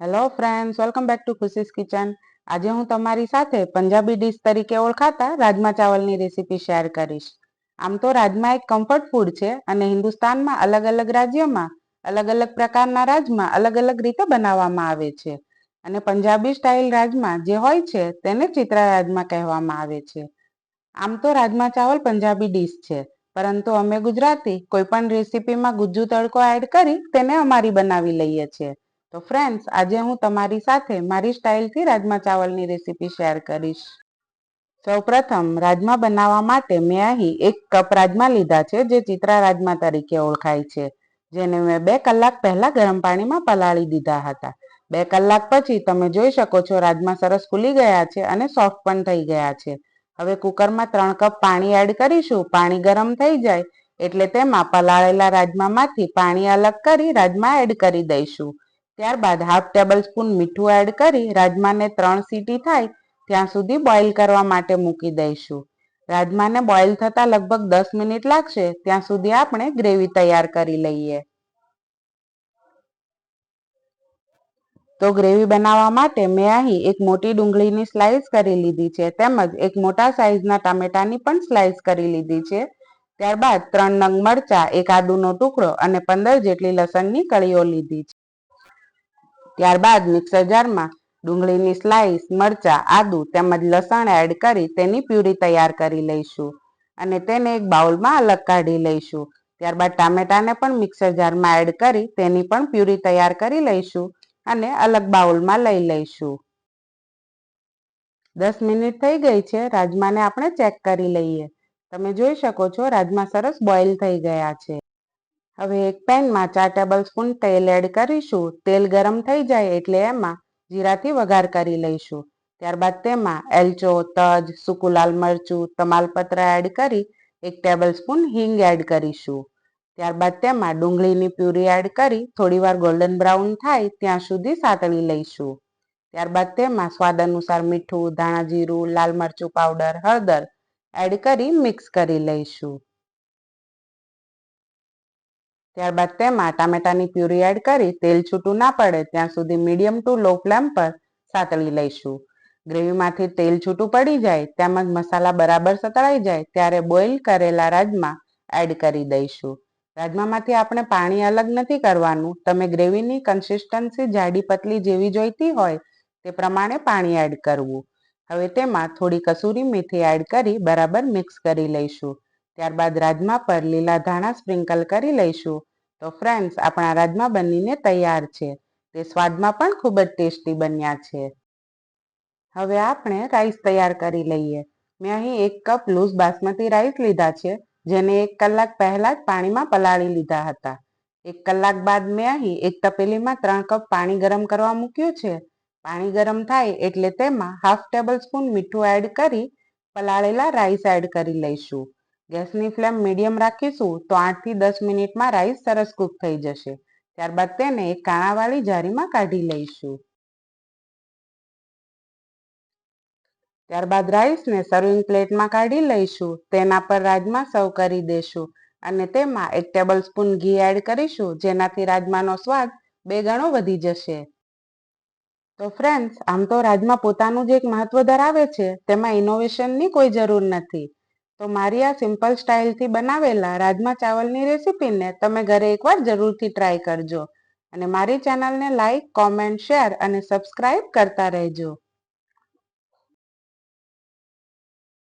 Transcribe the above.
Hello friends welcome back to Khushi's kitchen આજે હું તમારી સાથે પંજાબી ડીશ તરીકે ઓળખાતા રાજમા ચાવલની રેસીપી શેર કરીશ. આમ તો રાજમા એક કમ્ફર્ટ ફૂડ છે અને હિન્દુસ્તાનમાં અલગ અલગ રાજ્યોમાં અલગ અલગ પ્રકારના રાજમા અલગ અલગ રીતે બનાવવામાં આવે છે. અને પંજાબી સ્ટાઇલ રાજમા જે હોય છે તેને ચિત્રા રાજમા કહેવામાં આવે છે. આમ તો રાજમા ચાવલ પંજાબી ડીશ છે. પરંતુ અમે ગુજરાતી કોઈ પણ રેસીપીમાં ગુજ્જુ તડકો એડ કરી તેને અમારી બનાવી લઈએ છીએ. તો ફ્રેન્ડ્સ આજે હું તમારી સાથે મારી સ્ટાઇલથી રાજમા ચાવલની રેસીપી શેર કરીશ. સૌપ્રથમ, રાજમા બનાવવા માટે મેં અહીં એક કપ રાજમા લીધા છે, જે ચિત્રા રાજમા તરીકે ઓળખાય છે, જેને મેં બે કલાક પહેલા ગરમ પાણીમાં પલાળી દીધા હતા. બે કલાક પછી તમે જોઈ શકો છો રાજમા સરસ ફૂલી ગયા છે અને સોફ્ટ પણ થઈ ગયા છે. હવે કુકરમાં ત્રણ કપ પાણી એડ કરીશું, પાણી ગરમ થઈ જાય એટલે તેમાં પલાળેલા રાજમામાંથી પાણી અલગ કરી રાજમા એડ કરી દઈશું. ત્યારબાદ હાફ ટેબલ સ્પૂન મીઠું એડ કરી રાજમાને ત્રણ સીટી થાય ત્યાં સુધી બોઇલ કરવા માટે મૂકી દઈશું. રાજમાને બોઇલ થતા લગભગ દસ મિનિટ લાગશે ત્યાં સુધી આપણે ગ્રેવી તૈયાર કરી લઈએ. તો ગ્રેવી બનાવવા માટે મેં અહીં એક મોટી ડુંગળીની સ્લાઇસ કરી લીધી છે તેમજ એક મોટા સાઇઝના ટામેટાની પણ સ્લાઇસ કરી લીધી છે. ત્યારબાદ ત્રણ નંગ મરચા, એક આદુનો ટુકડો અને પંદર જેટલી લસણની કળીઓ લીધી છે. ત્યારબાદ મિક્સર જારમાં ડુંગળીની સ્લાઇસ મરચા, આદુ તેમજ લસણ એડ કરી તેની પ્યુરી તૈયાર કરી લઈશું. અને તેને એક બાઉલમાં અલગ કાઢી લઈશું. ત્યારબાદ ટામેટાને પણ મિક્સર જારમાં એડ કરી તેની પણ પ્યુરી તૈયાર કરી લઈશું અને અલગ બાઉલમાં લઈ લઈશું. દસ મિનિટ થઈ ગઈ છે, રાજમાને આપણે ચેક કરી લઈએ. તમે જોઈ શકો છો, રાજમા સરસ બોઇલ થઈ ગયા છે. હવે એક પેનમાં ચાર ટેબલ સ્પૂન તેલ એડ કરીશું. તેલ ગરમ થઈ જાય એટલે એમાં જીરાથી વઘાર કરી લઈશું. ત્યારબાદ તેમાં એલચો, તજ, સૂકું લાલ મરચું, તમાલપત્ર એડ કરી એક ટેબલ સ્પૂન હિંગ એડ કરીશું. ત્યારબાદ તેમાં ડુંગળીની પ્યુરી એડ કરી થોડીવાર ગોલ્ડન બ્રાઉન થાય ત્યાં સુધી સાતળી લઈશું. ત્યારબાદ તેમાં સ્વાદ અનુસાર મીઠું, ધાણા જીરું, લાલ મરચું પાવડર, હળદર એડ કરી મિક્સ કરી લઈશું. ત્યારબાદ તેમાં ટામેટાની પ્યુરી એડ કરી તેલ છૂટું ના પડે ત્યાં સુધી મીડિયમ ટુ લો ફ્લેમ પર સાતળી લઈશું. ગ્રેવીમાંથી તેલ છૂટું પડી જાય, તેમજ મસાલા બરાબર સતળાઈ જાય, ત્યારે બોઇલ કરેલા રાજમા એડ કરી દઈશું. રાજમામાંથી આપણે પાણી અલગ નથી કરવાનું. તમે ગ્રેવીની કન્સિસ્ટન્સી જાડી પતલી જેવી જોઈતી હોય, તે પ્રમાણે પાણી એડ કરવું. હવે તેમાં થોડી કસૂરી મેથી એડ કરી બરાબર મિક્સ કરી લઈશું. ત્યારબાદ રાજમા પર લીલા ધાણા સ્પ્રિંકલ કરી લઈશું. તો ફ્રેન્ડ્સ આપણા રાજમા બનીને તૈયાર છે. તે સ્વાદમાં પણ ખૂબ જ ટેસ્ટી બન્યા છે. હવે આપણે રાઈસ તૈયાર કરી લઈએ. મેં અહીં એક કપ લૂઝ બાસમતી રાઈસ લીધા છે, જેને એક કલાક પહેલા જ પાણીમાં પલાળી લીધા હતા. એક કલાક બાદ મેં અહીં એક તપેલીમાં ત્રણ કપ પાણી ગરમ કરવા મૂક્યું છે. પાણી ગરમ થાય એટલે તેમાં હાફ ટેબલ સ્પૂન મીઠું એડ કરી પલાળેલા રાઈસ એડ કરી લઈશું. ગેસની ફ્લેમ મીડિયમ રાખીશું તો આઠથી દસ મિનિટમાં રાઈસ સરસ કૂક થઈ જશે. ત્યારબાદ તેને એક કાણાવાળી જારીમાં કાઢી લઈશું. ત્યારબાદ રાઈસને સર્વિંગ પ્લેટમાં કાઢી લઈશું. તેના પર રાજમા સર્વ કરી દેશું અને તેમાં એક ટેબલ સ્પૂન ઘી એડ કરીશું, જેનાથી રાજમાનો સ્વાદ બે ગણો વધી જશે. તો ફ્રેન્ડ્સ આમ તો રાજમા પોતાનું જ એક મહત્વ ધરાવે છે. તેમાં ઇનોવેશનની કોઈ જરૂર નથી. તો મારી આ સિમ્પલ સ્ટાઇલથી બનાવેલા રાજમા ચાવલની રેસીપીને તમે ઘરે એકવાર જરૂરથી ટ્રાય કરજો. અને મારી ચેનલને લાઇક કોમેન્ટ શેર અને સબસ્ક્રાઇબ કરતા રહેજો.